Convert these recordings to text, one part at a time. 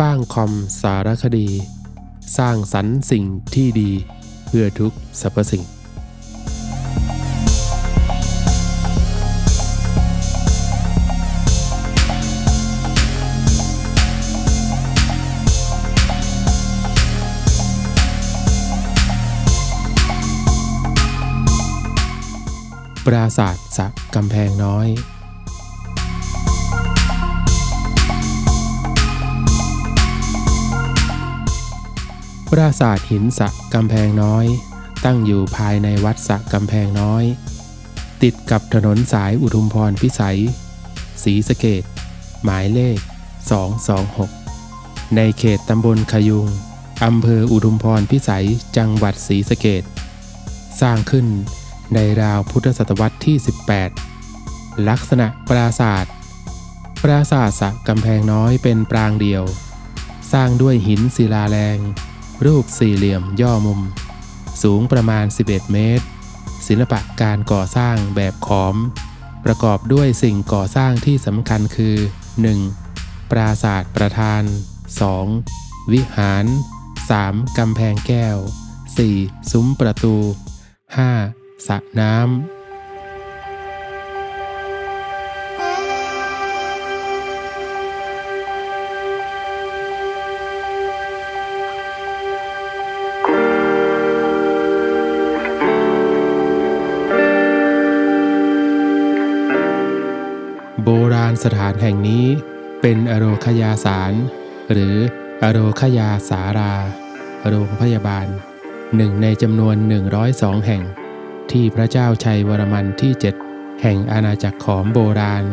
ป้างคอมสารคดี สร้างสรรค์สิ่งที่ดีเพื่อทุกสรรพสิ่งปราสาทสะกำแพงน้อย ปราสาทหินสะกำแพงน้อย ตั้งอยู่ภายในวัดสะกำแพงน้อย ติดกับถนนสายอุทุมพรพิสัยศรีสะเกดหมายเลข 226 ในเขตตำบลขยุงอำเภออุทุมพรพิสัยจังหวัดศรีสะเกดสร้างขึ้นในราวพุทธศตวรรษที่ 18 ลักษณะปราสาทปราสาทสะกำแพงน้อยเป็นปรางเดียว สร้างด้วยหินศิลาแรง รูปสี่เหลี่ยมย่อมุม สูงประมาณ 11 เมตร ศิลปะการก่อสร้างแบบขอม ประกอบด้วยสิ่งก่อสร้างที่สำคัญคือ 1. ปราสาทประธาน 2. วิหาร 3. กำแพงแก้ว 4. ซุ้มประตู 5. สระน้ำาณสถานแห่งนี้เป็นอโรคยาสาร หรืออโรคยาสารา โรงพยาบาลหนึ่งในจำนวน 102 แห่ง ที่พระเจ้าชัยวรมันที่ 7 แห่งอาณาจักรขอมโบราณ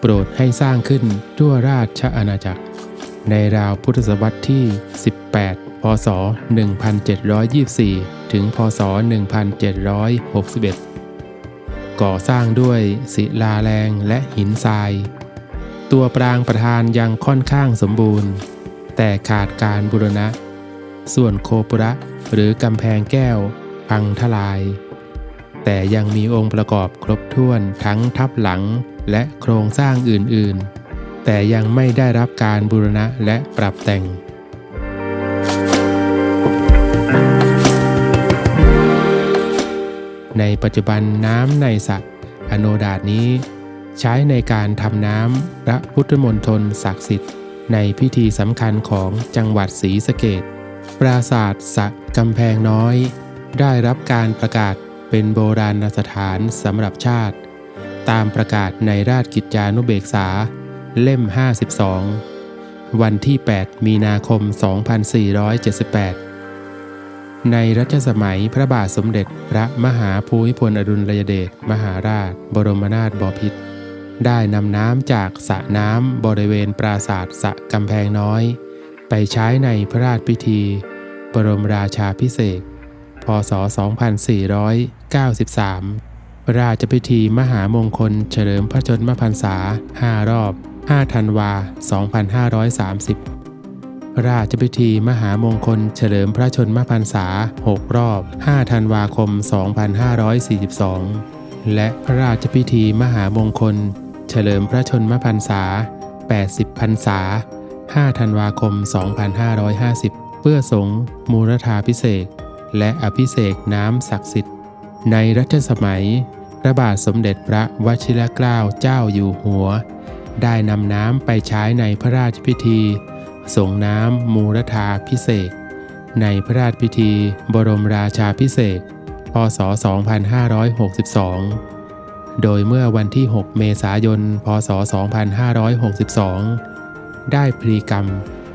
โปรดให้สร้างขึ้นทั่วราชอาณาจักร ในราวพุทธศตวรรษที่ 18 พศ 1724 ถึง พศ 1761 ก่อสร้างด้วยศิลาแรงและหินทราย ตัวปรางประธานยังค่อนข้างสมบูรณ์ แต่ขาดการบูรณะ ส่วนโคปุระหรือกำแพงแก้วพังทลาย แต่ยังมีองค์ประกอบครบถ้วนทั้งทับหลังและโครงสร้างอื่นๆ แต่ยังไม่ได้รับการบูรณะและปรับแต่ง ในปัจจุบันน้ำในสระอโนดาตนี้ ใช้ในการทำน้ำพระพุทธมณฑลศักดิ์สิทธิ์ ในพิธีสำคัญของจังหวัดศรีสะเกดปราสาทสระกำแพงน้อย ได้รับการประกาศเป็นโบราณสถานสำหรับชาติ ตามประกาศในราชกิจจานุเบกษา เล่ม 52 วันที่ 8 มีนาคม 2478 ในรัชสมัยพระบาทสมเด็จพระมหาภูมิพลอดุลยเดชมหาราช บรมนาถบพิตรได้นำน้ำจากสระน้ำบริเวณปราสาทสระกำแพงน้อย ไปใช้ในพระราชพิธี บรมราชาพิเศษ พศ 2493 ราชพิธีมหามงคลเฉลิมพระชนมพรรษา 5 รอบ 5 ธันวา 2530 ราชพิธีมหามงคลเฉลิมพระชนมพรรษา 6 รอบ 5 ธันวาคม 2542 และพระราชพิธีมหามงคล เฉลิมพระชนมพรรษา 80 พรรษา 5 ธันวาคม 2550 เพื่อสงฆ์มูรธาพิเศษและอภิเษกน้ำศักดิ์สิทธิ์ ในรัชสมัย พระบาทสมเด็จพระวชิรเกล้าเจ้าอยู่หัว ได้นำน้ำไปใช้ในพระราชพิธี ส่งน้ำมูรธาพิเศษ ในพระราชพิธีบรมราชาพิเศษ พศ 2562 โดยเมื่อวันที่ 6 เมษายน พศ 2562 ได้พลีกรรม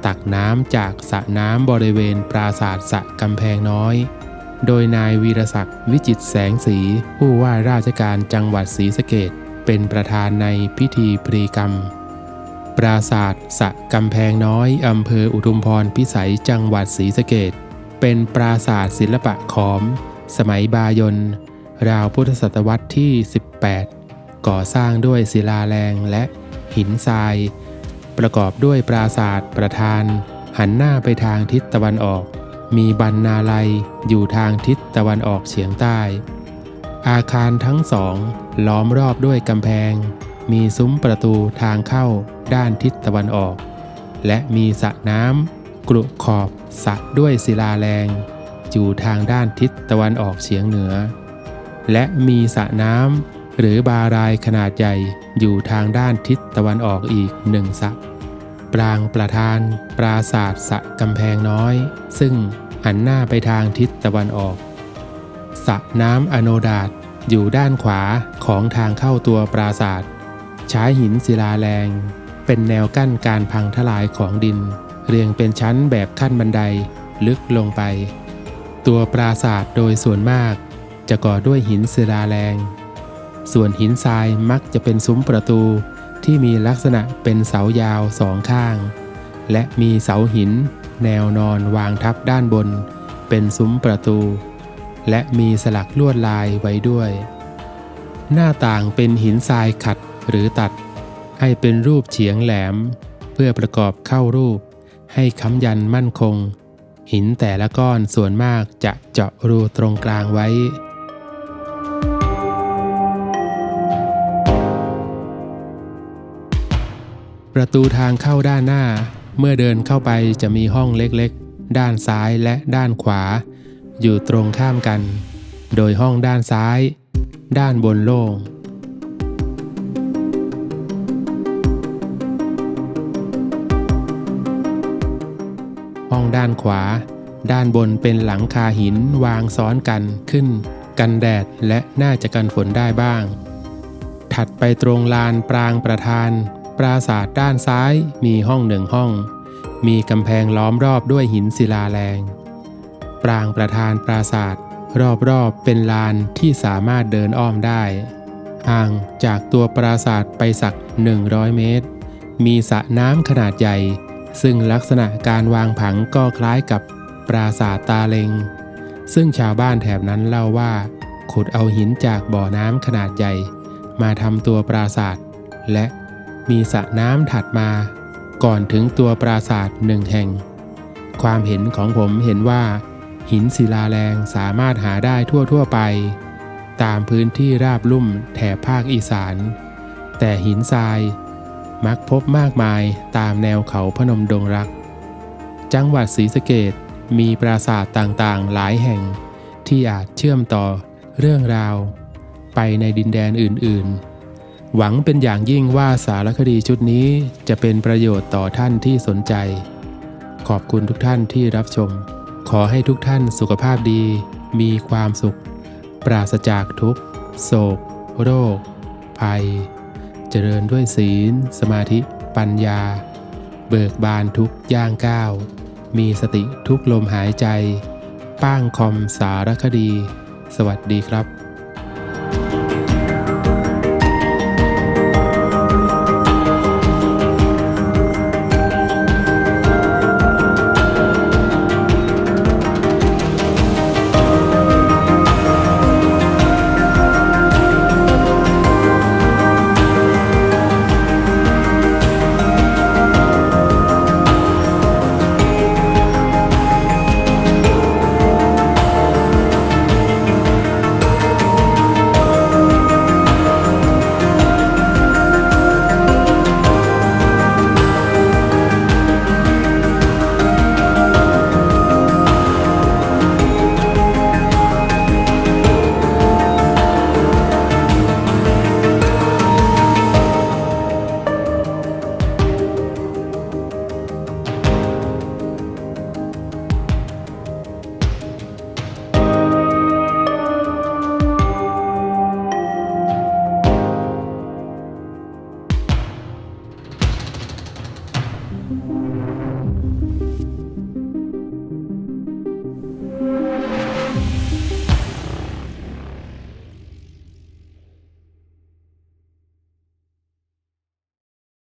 ตักน้ำจากสระน้ำบริเวณปราสาทสระกำแพงน้อย โดยนายวีรศักดิ์วิจิตแสงสี ผู้ว่าราชการจังหวัดศรีสะเกดเป็นประธานในพิธีพรีกรรม ปราสาทสระกำแพงน้อยอำเภออุทุมพรพิสัยจังหวัดศรีสะเกดเป็นปราสาทศิลปะขอม สมัยบายนราวพุทธศตวรรษที่ 18 ก่อสร้างด้วยศิลาแรงและหินทราย ประกอบด้วยปราสาทประธาน หันหน้าไปทางทิศตะวันออก มีบรรณาลัยอยู่ทางทิศตะวันออกเฉียงใต้ อาคารทั้งสองล้อมรอบด้วยกำแพง มีซุ้มประตูทางเข้าด้านทิศตะวันออก และมีสระน้ำกรุขอบสระด้วยศิลาแรง อยู่ทางด้านทิศตะวันออกเฉียงเหนือ และมีสระน้ำหรือบารายขนาดใหญ่อยู่ทางด้านทิศตะวันออกอีกหนึ่งสระปรางประธาน ปราศาสตร์สระกำแพงน้อย ซึ่งหันหน้าไปทางทิศตะวันออกสระน้ำอโนดาตอยู่ด้านขวาของทางเข้าตัวปราศาสตร์ ใช้หินศิลาแรง เป็นแนวกั้นการพังทลายของดิน เรียงเป็นชั้นแบบขั้นบันไดลึกลงไป ตัวปราศาสตร์โดยส่วนมาก จะก่อด้วยหินศิลาแรง ส่วนหินทรายมักจะเป็นซุ้มประตูที่มีลักษณะเป็นเสายาวสองข้าง และมีเสาหิน แนวนอนวางทับด้านบน เป็นซุ้มประตู และมีสลักลวดลายไว้ด้วย หน้าต่างเป็นหินทรายขัด หรือตัด ให้เป็นรูปเฉียงแหลม เพื่อประกอบเข้ารูป ให้ค้ำยันมั่นคง หินแต่ละก้อนส่วนมากจะเจาะรูตรงกลางไว้ ประตูทางเข้าด้านหน้า เมื่อเดินเข้าไปจะมีห้องเล็กๆ ด้านซ้ายและด้านขวา อยู่ตรงข้ามกัน โดยห้องด้านซ้าย ด้านบนโล่ง ด้านขวา ด้านบนเป็นหลังคาหินวางซ้อนกันขึ้น กันแดดและน่าจะกันฝนได้บ้าง ถัดไปตรงลานปรางประธาน ปราสาทด้านซ้ายมีห้องหนึ่งห้อง มีกำแพงล้อมรอบด้วยหินศิลาแรงปรางประธานปราสาทรอบๆ เป็นลานที่สามารถเดินอ้อมได้ห่างจากตัวปราสาทไปสัก 100 เมตร มีสระน้ำขนาดใหญ่ ซึ่งลักษณะการวางผังก็คล้ายกับปราสาทตาเลง ซึ่งชาวบ้านแถบนั้นเล่าว่า ขุดเอาหินจากบ่อน้ำขนาดใหญ่ มาทำตัวปราสาท และมีสระน้ำถัดมา ก่อนถึงตัวปราสาทหนึ่งแห่ง ความเห็นของผมเห็นว่า หินศิลาแรงสามารถหาได้ทั่วๆไป ตามพื้นที่ราบลุ่มแถบภาคอีสาน แต่หินทราย มักพบมากมายตามแนวเขาพนมดงรัก จังหวัดศรีสะเกดมีปราสาทต่างๆ หลายแห่ง ที่อาจเชื่อมต่อเรื่องราว ไปในดินแดนอื่นๆ หวังเป็นอย่างยิ่งว่าสารคดีชุดนี้จะเป็นประโยชน์ต่อท่านที่สนใจ ขอบคุณทุกท่านที่รับชม ขอให้ทุกท่านสุขภาพดี มีความสุข ปราศจากทุกโศก โรค ภัย เจริญด้วยศีล สมาธิ ปัญญา เบิกบานทุกย่างก้าว มีสติทุกลมหายใจ ป้างคอมสารคดี สวัสดีครับ